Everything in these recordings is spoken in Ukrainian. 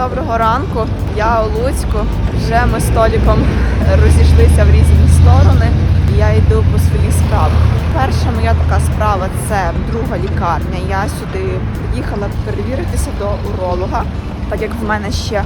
доброго ранку. Я у Луцьку. Вже ми з Толіком розійшлися в різні сторони. і Я йду по своїй справі. Перша моя така справа це друга лікарня. Я сюди приїхала перевіритися до уролога, так як в мене ще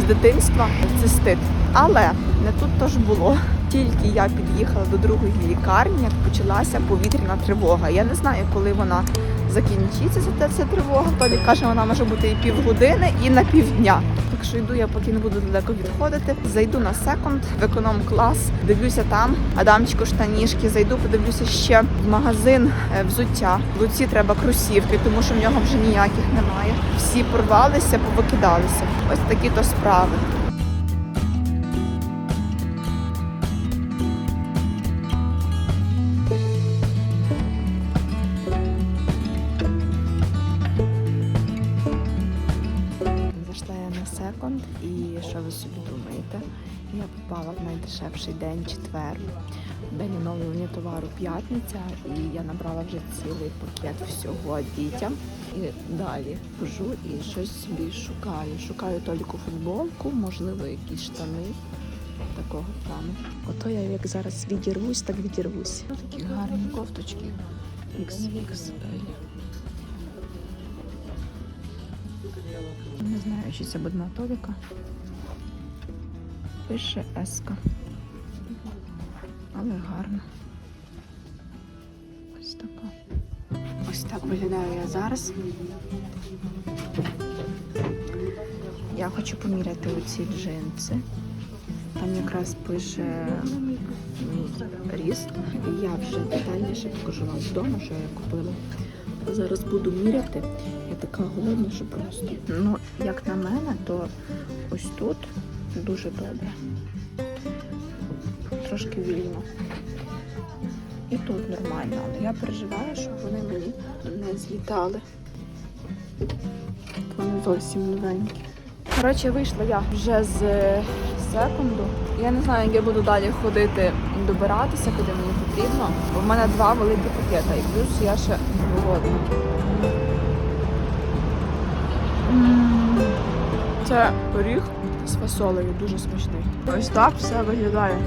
з дитинства цистит. Але не тут то ж було. Тільки я під'їхала до другої лікарні, як почалася повітряна тривога. Я не знаю, коли вона закінчиться ця, ця тривога. Толі каже, вона може бути і півгодини, і на півдня. Так що йду я, поки не буду далеко відходити. Зайду на секунд в економ клас, дивлюся там, Адамчику штанішки. Зайду, подивлюся ще в магазин е, взуття. Луці треба кросівки, тому що в нього вже ніяких немає. Всі порвалися, повикидалися. Ось такі то справи. День четвер. День оновлення товару п'ятниця, і я набрала вже цілий пакет всього дітям. І далі хожу і щось собі шукаю. Шукаю тільки футболку, можливо, якісь штани такого плану. Ото я як зараз відірвусь, так відірвусь. Такі гарні кофточки. XXL. Не знаю, чи це буде Толіка. Пише Еска. Але гарно. Ось така. Ось так виглядаю я зараз. Я хочу поміряти оці джинси. Там якраз пише ріст. І я вже детальніше покажу вам вдома, що я купила. Зараз буду міряти. Я така голодна, що просто. Ну, як на мене, то ось тут дуже добре. Трошки вільно. І тут нормально, але я переживаю, щоб вони мені не злітали. Вони зовсім новенькі. Коротше, вийшла я вже з секунду. Я не знаю, як я буду далі ходити добиратися, куди мені потрібно. Бо в мене два великі пакети, і плюс я ще голодна. Це пиріг з фасолею, дуже смачний. Ось так все виглядає.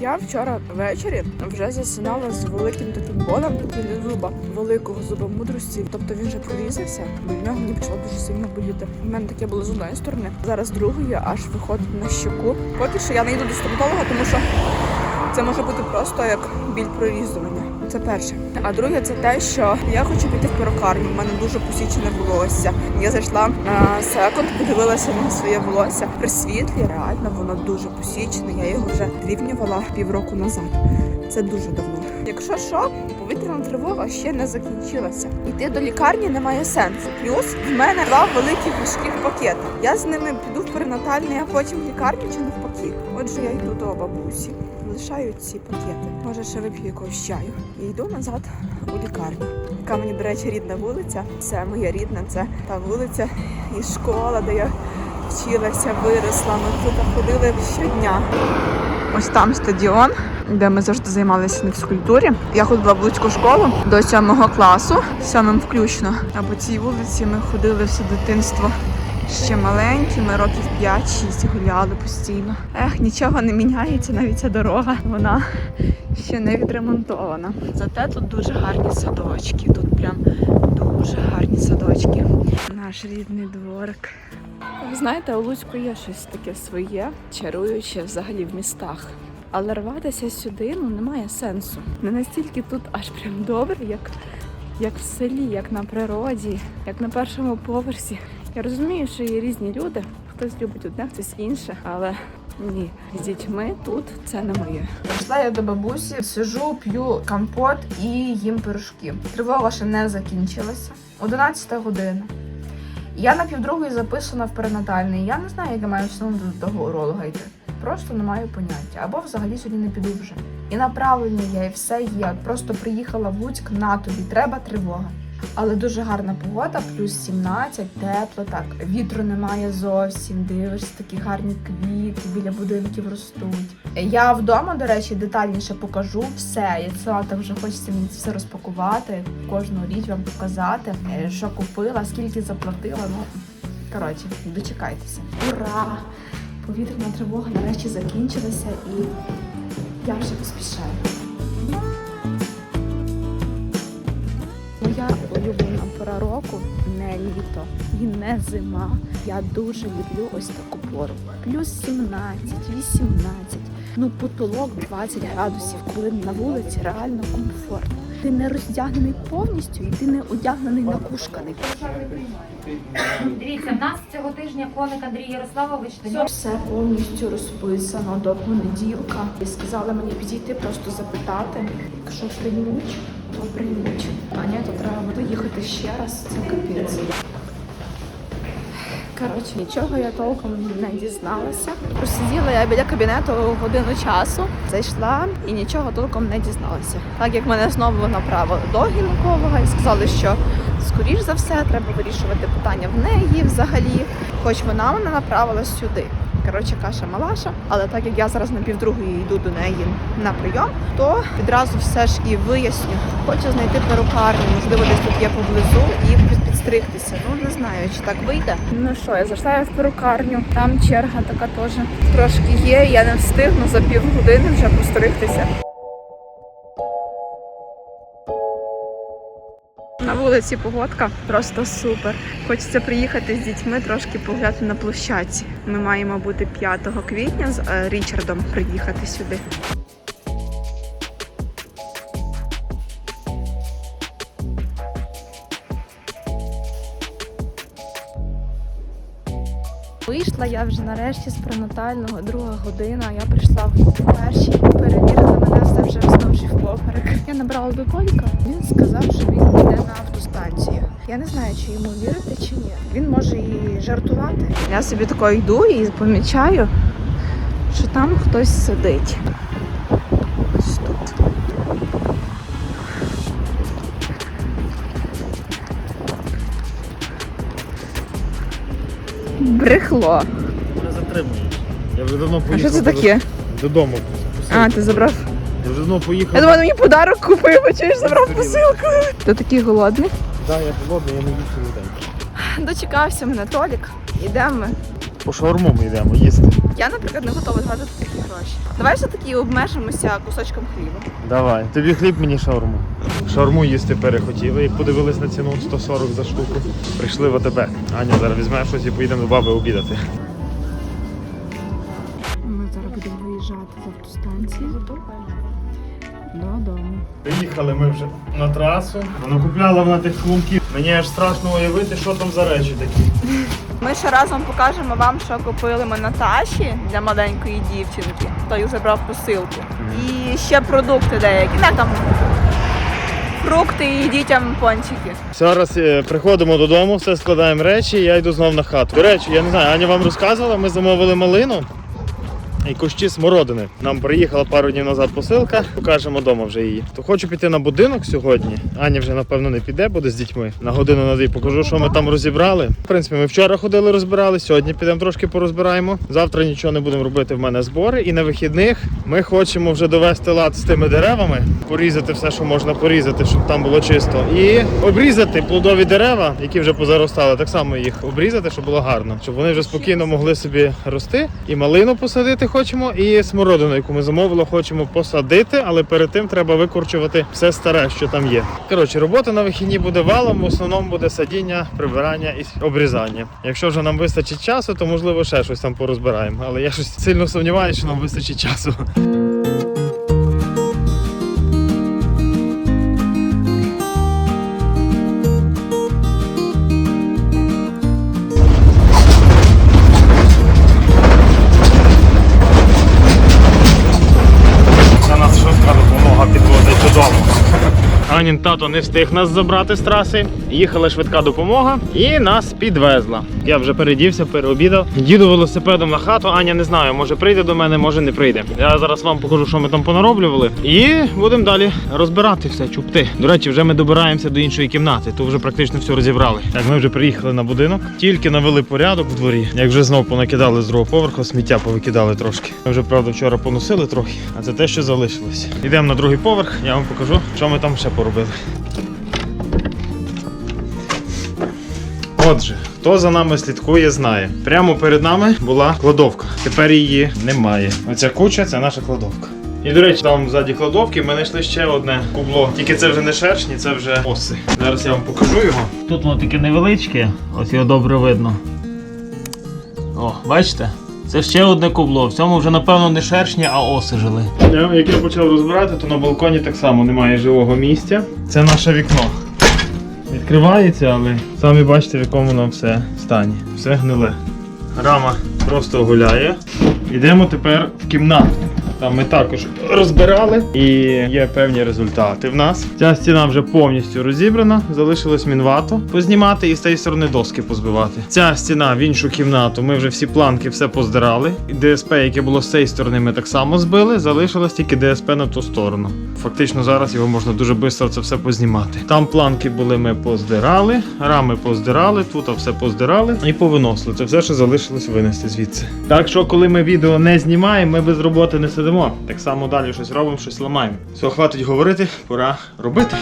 Я вчора ввечері вже засинала з великим таким болем біля зуба, великого зуба мудрості. Тобто він вже прорізався, бо в нього мені почало дуже сильно боліти. У мене таке було з одної сторони, зараз з другої аж виходить на щеку. Поки що я не йду до стоматолога, тому що це може бути просто як біль прорізування. Це перше. А друге, це те, що я хочу піти в перукарню. У мене дуже посічене волосся. Я зайшла на секунд, подивилася на своє волосся. При світлі реально воно дуже посічене. Я його вже рівнювала півроку назад. Це дуже давно. Якщо що, повітряна тривога ще не закінчилася. Йти до лікарні немає сенсу. Плюс в мене два великих важких пакети. Я з ними піду в перинатальний, а потім в лікарню чи навпаки. Отже, я йду до бабусі. Лишаю ці пакети. Може, ще вип'ю якогось чаю. І йду назад у лікарню. Яка мені, до речі, рідна вулиця. Це моя рідна, це та вулиця і школа, де я вчилася, виросла. Ми тут ходили щодня. Ось там стадіон, де ми завжди займалися на фізкультурі. Я ходила в Луцьку школу до сьомого класу, сьомим включно. А по цій вулиці ми ходили все дитинство. Ще маленькі, ми років 5-6 гуляли постійно. Ех, нічого не міняється, навіть ця дорога, вона ще не відремонтована. Зате тут дуже гарні садочки. Тут прям дуже гарні садочки. Наш рідний дворик. Ви знаєте, у Луцьку є щось таке своє, чаруюче взагалі в містах. Але рватися сюди ну немає сенсу. Не настільки тут аж прям добре, як, як в селі, як на природі, як на першому поверсі. Я розумію, що є різні люди. Хтось любить одне, хтось інше, але ні, з дітьми тут це не моє. Прийшла я до бабусі, сижу, п'ю компот і їм пирожки. Тривога ще не закінчилася. 11 година. Я на півдругої записана в перинатальний. Я не знаю, як я маю до того уролога йти. Просто не маю поняття. Або взагалі сьогодні не піду вже. І направлення є, і все є. Просто приїхала в Луцьк на тобі. Треба тривога. Але дуже гарна погода, плюс 17, тепло, так. Вітру немає зовсім. Дивишся, такі гарні квіти біля будинків ростуть. Я вдома, до речі, детальніше покажу все. Я ціла так вже хочеться мені це все розпакувати, кожну річ вам показати, е, що купила, скільки заплатила. Ну Коротше, дочекайтеся. Ура! Повітряна тривога нарешті закінчилася і я вже поспішаю. Моя улюблена пора року не літо і не зима. Я дуже люблю ось таку пору. Плюс 17, 18, ну потолок 20 градусів, коли на вулиці реально комфортно. Ти не роздягнений повністю і ти не одягнений накушканий. Дивіться, в нас цього тижня коник Андрій Ярославович до Все повністю розписано до понеділка. І сказали мені підійти, просто запитати. Якщо приймуть, то приймуть. А ні, то треба буде їхати ще раз. Це капець. Коротше, нічого я толком не дізналася. Просиділа я біля кабінету годину часу, зайшла і нічого толком не дізналася. Так як мене знову направили до гінеколога і сказали, що скоріш за все треба вирішувати питання в неї взагалі, хоч вона мене направила сюди. Коротше, каша малаша, але так як я зараз на півдругої йду до неї на прийом, то відразу все ж і виясню. Хочу знайти перукарню, можливо, десь тут є поблизу і підстригтися. Ну не знаю, чи так вийде. Ну що, я зайшла в перукарню. Там черга така теж трошки є. Я не встигну за півгодини вже постригтися. Вулиці погодка просто супер. Хочеться приїхати з дітьми трошки погуляти на площадці. Ми маємо бути 5 квітня з е, Річардом приїхати сюди. Вийшла я вже нарешті з пренатального, друга година. Я прийшла в першій, все вже взнувши в поперек. Я набрала до Толіка. Він сказав, що він йде на автостанцію. Я не знаю, чи йому вірити чи ні. Він може і жартувати. Я собі тако йду і помічаю, що там хтось сидить. Ось тут. Брехло. Не затримуєш. Я вже давно А поїхав. що це таке? Додому. А, ти забрав. Я вже давно поїхав. Я думала, мені подарок купив, а чуєш, забрав посилку. Ти такий голодний? Так, я голодний, я не їв цілий день. Дочекався мене Толік. Ідемо. ми. По шаурму ми йдемо їсти. Я, наприклад, не готова тратити такі гроші. Давай все-таки обмежимося кусочком хліба. Давай. Тобі хліб, мені шаурму. Шаурму їсти перехотіли і подивились на ціну 140 за штуку. Прийшли в АТБ. Аня зараз візьме щось і поїдемо до баби обідати. Приїхали ми вже на трасу. Вона купляла вона тих клумків. Мені аж страшно уявити, що там за речі такі. Ми ще разом покажемо вам, що купили ми Наташі для маленької дівчинки. Той вже брав посилку. І ще продукти деякі. Не там фрукти і дітям пончики. Зараз е, приходимо додому, все складаємо речі, я йду знов на хату. До речі, я не знаю, Аня вам розказувала, ми замовили малину і кущі смородини. Нам приїхала пару днів назад посилка, покажемо вдома вже її. То хочу піти на будинок сьогодні. Аня вже напевно не піде, буде з дітьми. На годину на дві покажу, що ми там розібрали. В принципі, ми вчора ходили, розбирали. Сьогодні підемо трошки порозбираємо. Завтра нічого не будемо робити. В мене збори. І на вихідних ми хочемо вже довести лад з тими деревами, порізати все, що можна порізати, щоб там було чисто. І обрізати плодові дерева, які вже позаростали. Так само їх обрізати, щоб було гарно, щоб вони вже спокійно могли собі рости. І малину посадити хочемо, і смородину, яку ми замовили, хочемо посадити, але перед тим треба викорчувати все старе, що там є. Коротше, робота на вихідні буде валом. В основному буде садіння, прибирання і обрізання. Якщо вже нам вистачить часу, то можливо ще щось там порозбираємо. Але я щось сильно сумніваюся, що нам вистачить часу. Анін тато не встиг нас забрати з траси. Їхала швидка допомога і нас підвезла. Я вже передівся, переобідав. Їду велосипедом на хату. Аня не знаю, може прийде до мене, може не прийде. Я зараз вам покажу, що ми там понароблювали. І будемо далі розбирати все, чупти. До речі, вже ми добираємося до іншої кімнати. Тут вже практично все розібрали. Так, ми вже приїхали на будинок, тільки навели порядок в дворі. Як вже знов понакидали з другого поверху, сміття повикидали трошки. Ми вже правда вчора поносили трохи, а це те, що залишилось. Йдемо на другий поверх, я вам покажу, що ми там ще поробили. Отже, Хто за нами слідкує, знає. Прямо перед нами була кладовка. Тепер її немає. Оця куча це наша кладовка. І до речі, там ззаді кладовки ми знайшли ще одне кубло. Тільки це вже не шершні, це вже оси. Зараз я вам покажу його. Тут воно таке невеличке, ось його добре видно. О, бачите? Це ще одне кубло. В цьому вже, напевно, не шершні, а оси жили. Як я почав розбирати, то на балконі так само немає живого місця. Це наше вікно. Відкривається, але самі бачите, в якому воно все стані. Все гниле. Рама просто гуляє. Йдемо тепер в кімнату. Там ми також розбирали і є певні результати в нас. Ця стіна вже повністю розібрана, залишилось мінвату познімати і з цієї сторони доски позбивати. Ця стіна в іншу кімнату. Ми вже всі планки все поздирали. І ДСП, яке було з цієї сторони, ми так само збили. Залишилось тільки ДСП на ту сторону. Фактично зараз його можна дуже швидко це все познімати. Там планки були, ми поздирали, рами поздирали, тут все поздирали і повиносили. Це все, що залишилось винести звідси. Так що, коли ми відео не знімаємо, ми без роботи не сидимо. Так само далі щось робимо, щось ламаємо. Все, хватить говорити, пора робити.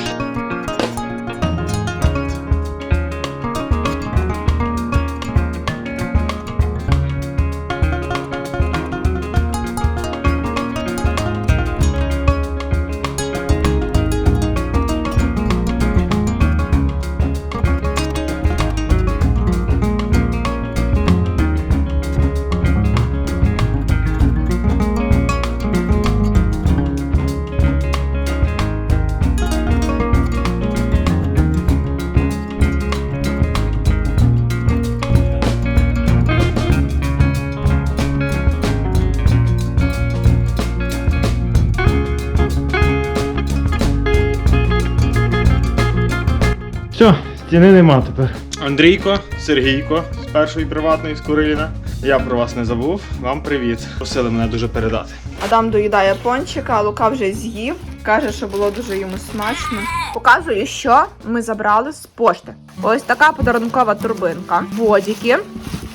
Стіни нема тепер. Андрійко, Сергійко з першої приватної з Куриліна. Я про вас не забув. Вам привіт. Просили мене дуже передати. Адам доїдає пончика, а Лука вже з'їв. Каже, що було дуже йому смачно. Показую, що ми забрали з пошти. Ось така подарункова турбинка. Бодіки.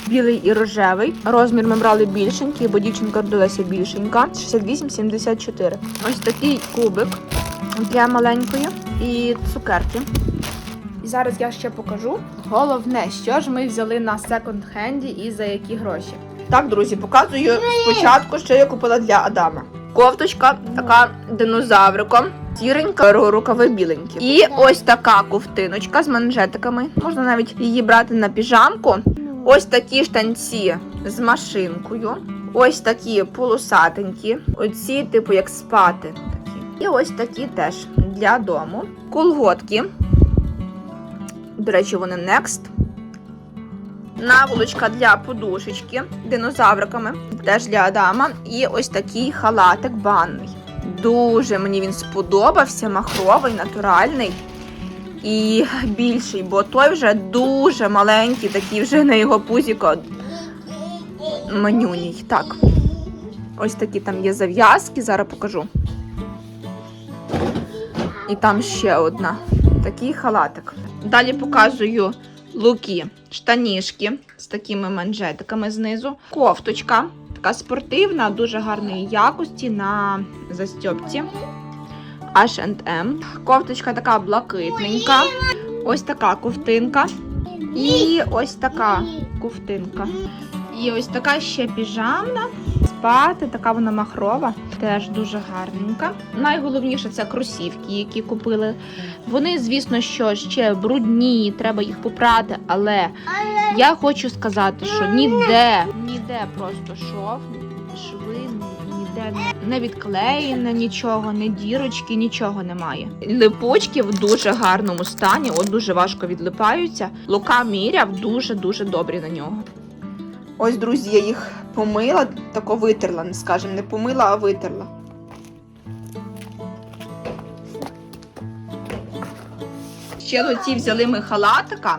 Білий і рожевий. Розмір ми брали більшенький, бо дівчинка родилася більшенька. 68-74. Ось такий кубик для маленької і цукерки. І зараз я ще покажу. Головне, що ж ми взяли на секонд-хенді і за які гроші. Так, друзі, показую спочатку, що я купила для Адама. Кофточка така динозавриком. Сіренька, ру- рукави біленькі. І ось така ковтиночка з манжетиками. Можна навіть її брати на піжамку. Ось такі штанці з машинкою. Ось такі полосатенькі. Оці, типу, як спати. Такі. І ось такі теж для дому. Колготки. До речі, вони Next. Наволочка для подушечки динозавриками, теж для Адама. І ось такий халатик банний. Дуже мені він сподобався, махровий, натуральний і більший, бо той вже дуже маленький, такий вже на його пузіко манюній. Так. Ось такі там є зав'язки, зараз покажу. І там ще одна. Такий халатик. Далі показую луки, штанішки з такими манжетиками знизу. Кофточка, така спортивна, дуже гарної якості на застьопці. H&M. Кофточка така блакитненька. Ось така ковтинка. І ось така ковтинка. І ось така ще піжамна. Спати, така вона махрова, теж дуже гарненька. Найголовніше це кросівки, які купили. Вони, звісно, що ще брудні, треба їх попрати, але я хочу сказати, що ніде, ніде просто шов, шви, ніде не- відклеєне нічого, не дірочки, нічого немає. Липучки в дуже гарному стані, от дуже важко відлипаються. Лука міряв дуже-дуже добрі на нього. Ось, друзі, я їх помила, тако витерла, не скажем, не помила, а витерла. Ще оці взяли ми халатика.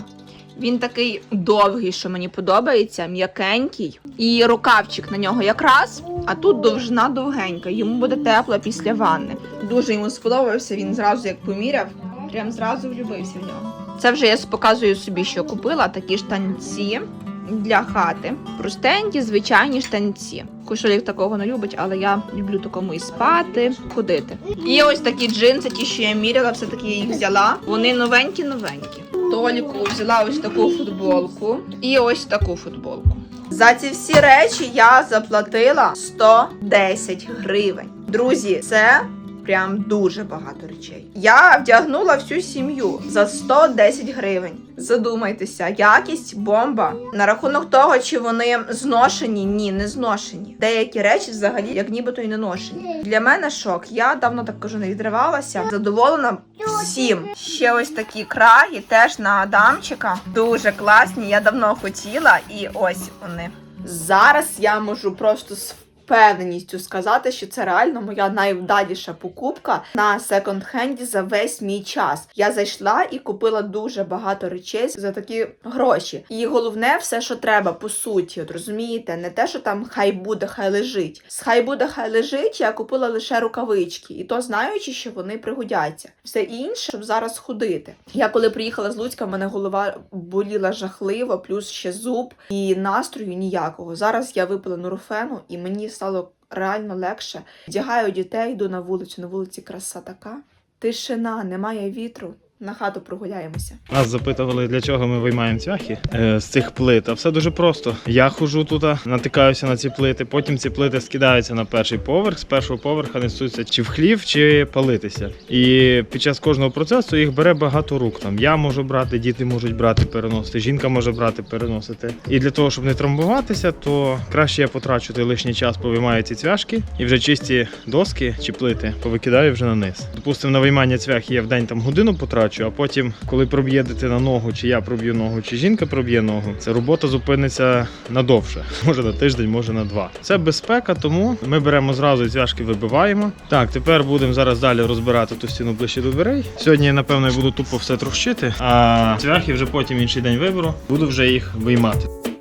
Він такий довгий, що мені подобається, м'якенький. І рукавчик на нього якраз, а тут довжина довгенька. Йому буде тепло після ванни. Дуже йому сподобався, він зразу як поміряв, прям зразу влюбився в нього. Це вже я показую собі, що купила такі штанці для хати. Простенькі, звичайні штанці. Кошелік такого не любить, але я люблю такому і спати, ходити. І ось такі джинси, ті, що я міряла, все-таки я їх взяла. Вони новенькі-новенькі. Толіку взяла ось таку футболку і ось таку футболку. За ці всі речі я заплатила 110 гривень. Друзі, це прям дуже багато речей. Я вдягнула всю сім'ю за 110 гривень. Задумайтеся, якість бомба. На рахунок того, чи вони зношені, ні, не зношені. Деякі речі взагалі як нібито й не ношені. Для мене шок. Я давно так кажу, не відривалася. Задоволена всім. Ще ось такі краї, теж на Адамчика. Дуже класні. Я давно хотіла, і ось вони. Зараз я можу просто впевненістю сказати, що це реально моя найвдаліша покупка на секонд-хенді за весь мій час. Я зайшла і купила дуже багато речей за такі гроші. І головне, все, що треба, по суті, от розумієте, не те, що там хай буде, хай лежить. З хай буде, хай лежить, я купила лише рукавички, і то знаючи, що вони пригодяться. Все інше, щоб зараз ходити. Я коли приїхала з Луцька, в мене голова боліла жахливо, плюс ще зуб і настрою ніякого. Зараз я випила нурофену, і мені стало реально легше. Вдягаю дітей, йду на вулицю. На вулиці краса така. Тишина, немає вітру. На хату прогуляємося. Нас запитували, для чого ми виймаємо цвяхи е, з цих плит. А все дуже просто. Я хожу тут, натикаюся на ці плити, потім ці плити скидаються на перший поверх. З першого поверха несуться чи в хлів, чи палитися. І під час кожного процесу їх бере багато рук. Там я можу брати, діти можуть брати, переносити, жінка може брати, переносити. І для того, щоб не травмуватися, то краще я потрачу той лишній час, повиймаю ці цвяшки і вже чисті доски чи плити повикидаю вже на низ. Допустимо, на виймання цвяхи я в день там годину потрачу, а потім, коли проб'є дитина ногу, чи я проб'ю ногу, чи жінка проб'є ногу, ця робота зупиниться надовше. Може на тиждень, може на два. Це безпека, тому ми беремо зразу і цвяшки вибиваємо. Так, тепер будемо зараз далі розбирати ту стіну ближче до дверей. Сьогодні, напевно, я буду тупо все трощити, а цвяхи вже потім інший день виберу. Буду вже їх виймати.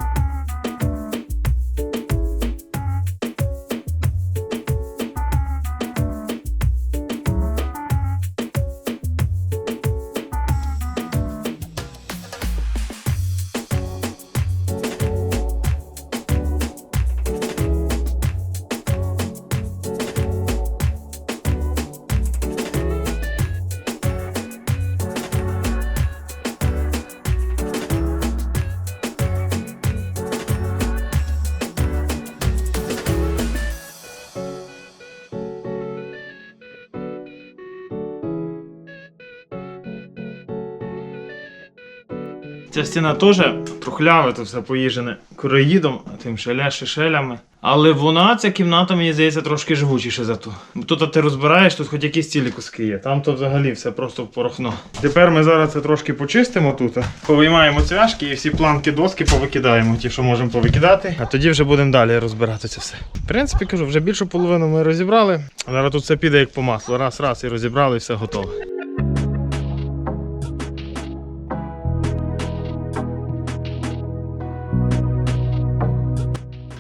Ця стіна теж трухляве, то все поїжене короїдом, тим шеля шишелями. Але вона, ця кімната, мені здається, трошки живучіша за ту. Тут ти розбираєш, тут хоч якісь цілі куски є. Там то взагалі все просто в порохно. Тепер ми зараз це трошки почистимо тут. Повиймаємо цвяшки і всі планки доски повикидаємо, ті, що можемо повикидати. А тоді вже будемо далі розбирати це все. В принципі, кажу, вже більшу половину ми розібрали. Зараз тут все піде як по маслу. Раз, раз і розібрали, і все готово.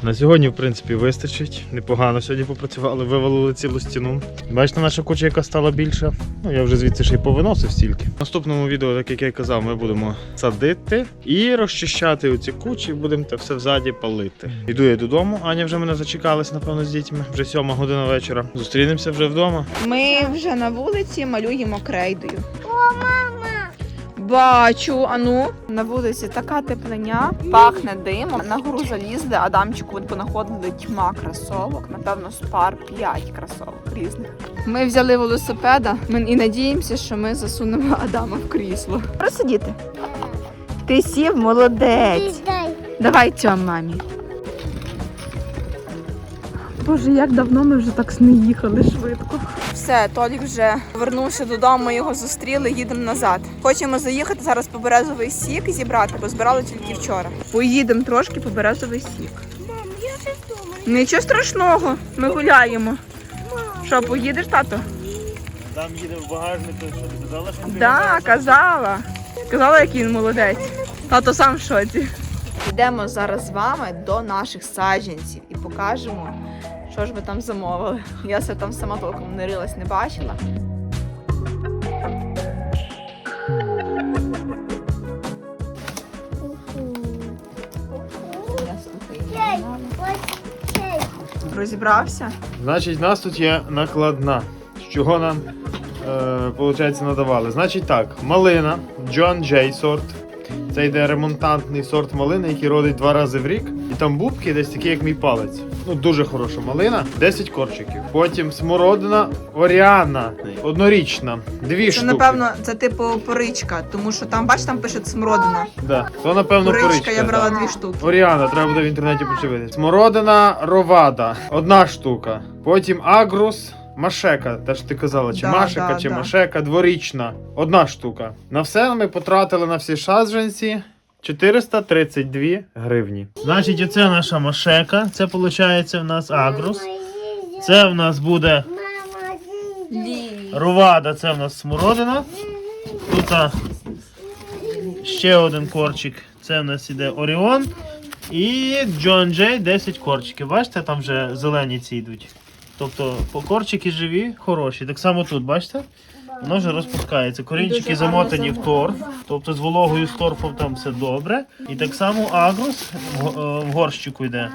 На сьогодні, в принципі, вистачить. Непогано сьогодні попрацювали, вивалили цілу стіну. Бачите, наша куча, яка стала більша. Ну, я вже звідси ще й повиносив стільки. В наступному відео, так як я й казав, ми будемо садити і розчищати оці кучі, будемо те все взаді палити. Йду я додому. Аня вже мене зачекалась, напевно, з дітьми. Вже сьома година вечора. Зустрінемося вже вдома. Ми вже на вулиці малюємо крейдою. О, мама! Бачу, ану. На вулиці така теплення, пахне димом. На гору залізли, Адамчику понаходили тьма кросовок, напевно, з пар 5 кросовок різних. Ми взяли велосипеда ми і надіємося, що ми засунемо Адама в крісло. Просидіти. Ти сів, молодець. Давай цьому мамі. Боже, як давно ми вже так не їхали швидко. Все, Толік вже повернувся додому, ми його зустріли, їдемо назад. Хочемо заїхати зараз по березовий сік зібрати, бо збирали тільки вчора. Поїдемо трошки по березовий сік. Мам, я щось думаю. Нічого страшного, ми гуляємо. Що, поїдеш, тато? Там їде в багажнику, що ти казала, що Да, казала. Казала, який він молодець. Тато сам в шоці. Йдемо зараз з вами до наших саджанців і покажемо, що ж ви там замовили. Я себе там сама толком не рилась, не бачила. Розібрався? Значить, в нас тут є накладна. З чого нам е, надавали? Значить так, малина, Джон Джей сорт. Це йде ремонтантний сорт малини, який родить два рази в рік. І там бубки десь такі, як мій палець. Ну, дуже хороша малина, 10 корчиків. Потім смородина Оріана, однорічна, дві Це, штуки. напевно, це типу поричка, тому що там, бач, там пише смородина. Да. То, напевно, Поричка, поричка. я брала да. дві штуки. Оріана, треба буде в інтернеті подивитися. Смородина Ровада, одна штука. Потім Агрус. Машека, те ж ти казала, чи Да, Машека, да, чи да. Машека, дворічна, одна штука. На все ми потратили на всі саджанці 432 гривні. Значить, оце наша Машека, це виходить в нас Агрус. Це в нас буде Мама, Ровада, це в нас смородина. Тут ще один корчик. Це в нас іде Оріон. І Джон Джей 10 корчиків. Бачите, там вже зелені ці йдуть. Тобто по- корчики живі, хороші. Так само тут, бачите? Воно вже розпускається. Корінчики замотані в торф, тобто з вологою з торфом там все добре. І так само агрус в, е, горщику йде.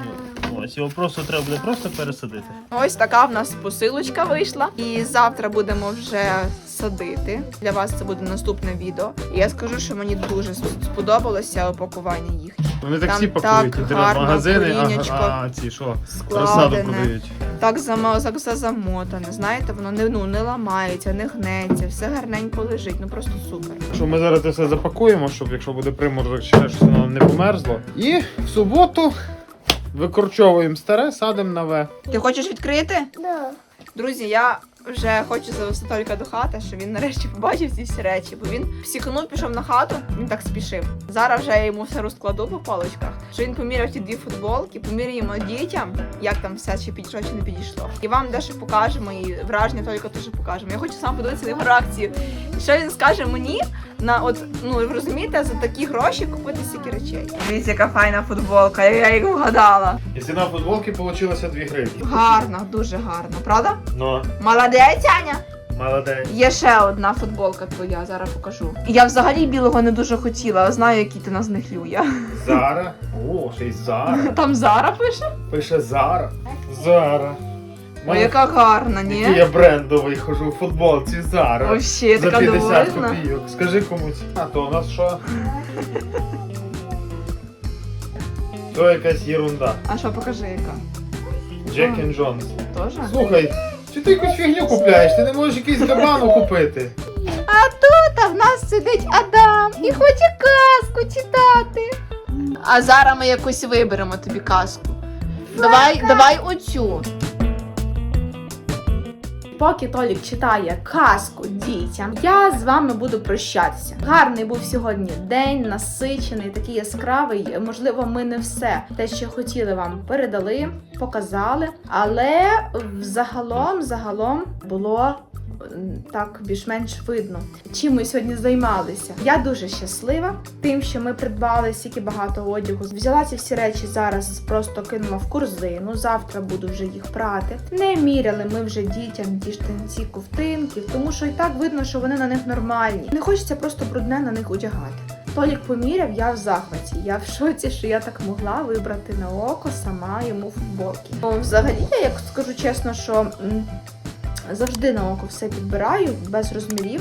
Ось його просто треба буде просто пересадити. Ось така в нас посилочка вийшла. І завтра будемо вже садити. Для вас це буде наступне відео. І я скажу, що мені дуже сподобалося опакування їх. Вони так всі пакують, так гарно, магазини, а, корінечко а ці що, розсаду Складене. продають. Так зама- зазамотане. Знаєте, воно не ну не ламається, не гнеться, все гарненько лежить. Ну просто супер. Що ми зараз це все запакуємо, щоб якщо буде приморозок, ще щось воно не померзло. І в суботу викорчовуємо старе, садимо нове. Ти хочеш відкрити? Да. Друзі, я вже хочу завести Толіка до хати, щоб він нарешті побачив ці всі речі, бо він психанув, пішов на хату, він так спішив. Зараз вже я йому все розкладу по полочках, що він поміряв ті дві футболки, поміряємо дітям, як там все чи підійшло, чи не підійшло. І вам дещо покажемо, і враження Толіка теж покажемо. Я хочу сам подивитися на його реакцію. Що він скаже мені на от, ну ви розумієте, за такі гроші купити стільки речей. Дивіться, яка файна футболка, я їх вгадала. І ціна футболки вийшла 2 гривні. Гарна, дуже гарна, правда? Ну, Молодець, Аня! молодець. Є ще одна футболка твоя, зараз покажу. Я взагалі білого не дуже хотіла, а знаю, який ти нас нехлює. Зара. О, ще й Зара. Там Зара пише? Пише Зара. Зара. Ой, яка гарна, Який ні? я брендовий хожу у футболці Зара. Вообще, За така 50 довольна. копійок. Скажи комусь. А то у нас що? То якась єрунда. А що, покажи, яка? Джек and Джонс. Тоже? Слухай, чи ти якусь фігню купляєш? Ти не можеш якийсь кабану купити. А тут в нас сидить Адам і хоче казку читати. А зараз ми якусь виберемо тобі казку. Давай, давай оцю. Поки Толік читає казку дітям, я з вами буду прощатися. Гарний був сьогодні день, насичений, такий яскравий. Можливо, ми не все те, що хотіли вам передали, показали, але взагалом, загалом було так більш-менш видно, чим ми сьогодні займалися. Я дуже щаслива тим, що ми придбали стільки багато одягу. Взяла ці всі речі зараз, просто кинула в корзину. Завтра буду вже їх прати. Не міряли ми вже дітям ті штанці ковтинки, тому що і так видно, що вони на них нормальні. Не хочеться просто брудне на них одягати. Толік поміряв, я в захваті. Я в шоці, що я так могла вибрати на око сама йому футболки. Ну, взагалі, я як скажу чесно, що завжди на око все підбираю без розмірів.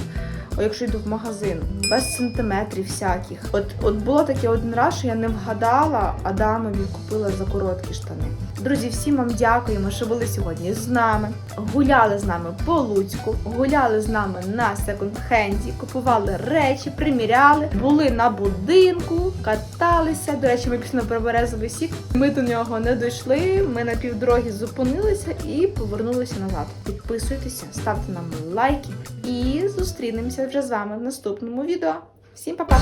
О, якщо йду в магазин, без сантиметрів всяких. От, от було таке один раз, що я не вгадала, Адамові купила за короткі штани. Друзі, всім вам дякуємо, що були сьогодні з нами. Гуляли з нами по Луцьку, гуляли з нами на секонд-хенді, купували речі, приміряли, були на будинку, каталися. До речі, ми після про березовий сік. Ми до нього не дійшли. Ми на півдорогі зупинилися і повернулися назад. Підписуйтеся, ставте нам лайки і зустрінемося вже з вами в наступному відео. Всім па-па!